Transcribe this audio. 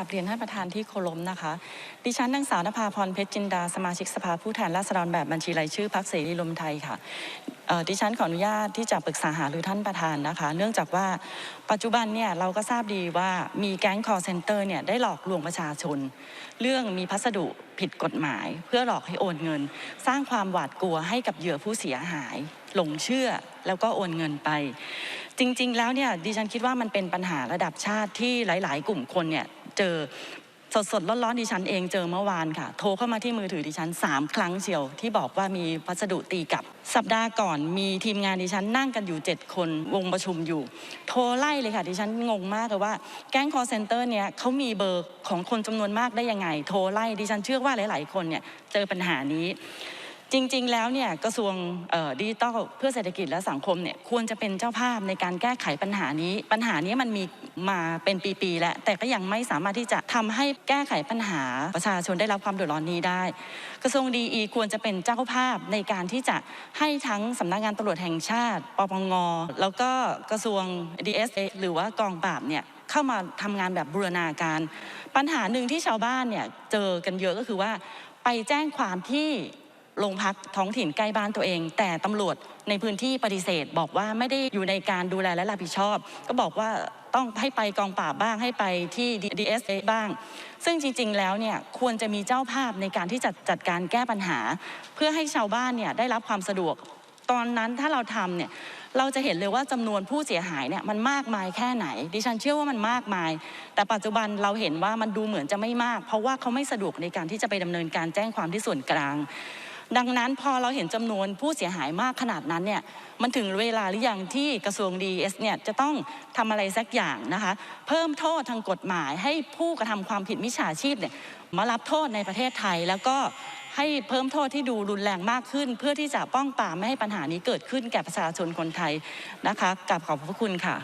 ราบเรียนท่านประธานที่เคารพนะคะ ดิฉันนางสาวนภาพรเพชรจินดา สมาชิกสภาผู้แทนราษฎรแบบบัญชีรายชื่อพรรคเสรีรวมไทยค่ะดิฉันขออนุญาตที่จะปรึกษาหารือท่านประธานนะคะ เนื่องจากว่าปัจจุบันเนี่ยเราก็ทราบดีว่ามีแก๊งคอร์เซนเตอร์เนี่ยได้หลอกลวงประชาชน เรื่องมีพัสดุผิดกฎหมาย เพื่อหลอกให้โอนเงิน สร้างความหวาดกลัวให้กับเหยื่อผู้เสียหาย หลงเชื่อแล้วก็โอนเงินไป จริง ๆ แล้วเนี่ยดิฉันคิดว่ามันเป็นปัญหาระดับชาติที่หลาย ๆ กลุ่มคนเนี่ย เจอสดสดร้อนๆดิฉันเองเจอเมื่อวานค่ะ โทรเข้ามาที่มือถือดิฉัน 3 ครั้งเชียว ที่บอกว่ามีพัสดุตีกลับ สัปดาห์ก่อนมีทีมงานดิฉันนั่งกันอยู่ 7 คนวงประชุมอยู่ โทรไล่เลยค่ะดิฉันงงมากเลยว่าแก๊งคอร์เซนเตอร์เนี่ยเขามีเบอร์ของคนจำนวนมากได้ยังไง โทรไล่ดิฉันเชื่อว่าหลาย ๆ คนเนี่ยเจอปัญหานี้ จริงๆ แล้วเนี่ยกระทรวงดิจิทัลเพื่อเศรษฐกิจและสังคมเนี่ยควรจะเป็นเจ้าภาพในการแก้ไขปัญหานี้ ปัญหานี้มันมีมาเป็นปีๆแล้ว แต่ก็ยังไม่สามารถที่จะทำให้แก้ไขปัญหาประชาชนได้รับความเดือดร้อนนี้ได้ กระทรวงดีอีควรจะเป็นเจ้าภาพในการที่จะให้ทั้งสำนักงานตำรวจแห่งชาติปปงแล้วก็กระทรวง DSA หรือว่ากองปราบเนี่ยเข้ามาทำงานแบบบูรณาการ ปัญหาหนึ่งที่ชาวบ้านเนี่ยเจอกันเยอะก็คือว่าไปแจ้งความที่ โรงพักท้องถิ่นใกล้บ้านตัวเอง แต่ตำรวจในพื้นที่ปฏิเสธ บอกว่าไม่ได้อยู่ในการดูแลและรับผิดชอบ ก็บอกว่าต้องให้ไปกองปราบบ้างให้ไปที่ DSA บ้าง ซึ่งจริง ๆ แล้วเนี่ยควรจะมีเจ้าภาพในการที่จะจัดการแก้ปัญหา เพื่อให้ชาวบ้านเนี่ยได้รับความสะดวก ตอนนั้นถ้าเราทำเนี่ยเราจะเห็นเลยว่าจำนวนผู้เสียหายเนี่ยมันมากมายแค่ไหน ดิฉันเชื่อว่ามันมากมาย แต่ปัจจุบันเราเห็นว่ามันดูเหมือนจะไม่มาก เพราะว่าเขาไม่สะดวกในการที่จะไปดำเนินการแจ้งความที่ส่วนกลาง ดังนั้นพอเราเห็นจำนวนผู้เสียหายมากขนาดนั้นเนี่ยมันถึงเวลาหรือยังที่กระทรวงดีเอสเนี่ยจะต้องทำอะไรสักอย่างนะคะเพิ่มโทษทางกฎหมาย ให้ผู้กระทำความผิดมิจฉาชีพเนี่ยมารับโทษในประเทศไทย แล้วก็ให้เพิ่มโทษที่ดูรุนแรงมากขึ้น เพื่อที่จะป้องปรามไม่ให้ปัญหานี้เกิดขึ้นแก่ประชาชนคนไทยนะคะกราบขอบพระคุณค่ะ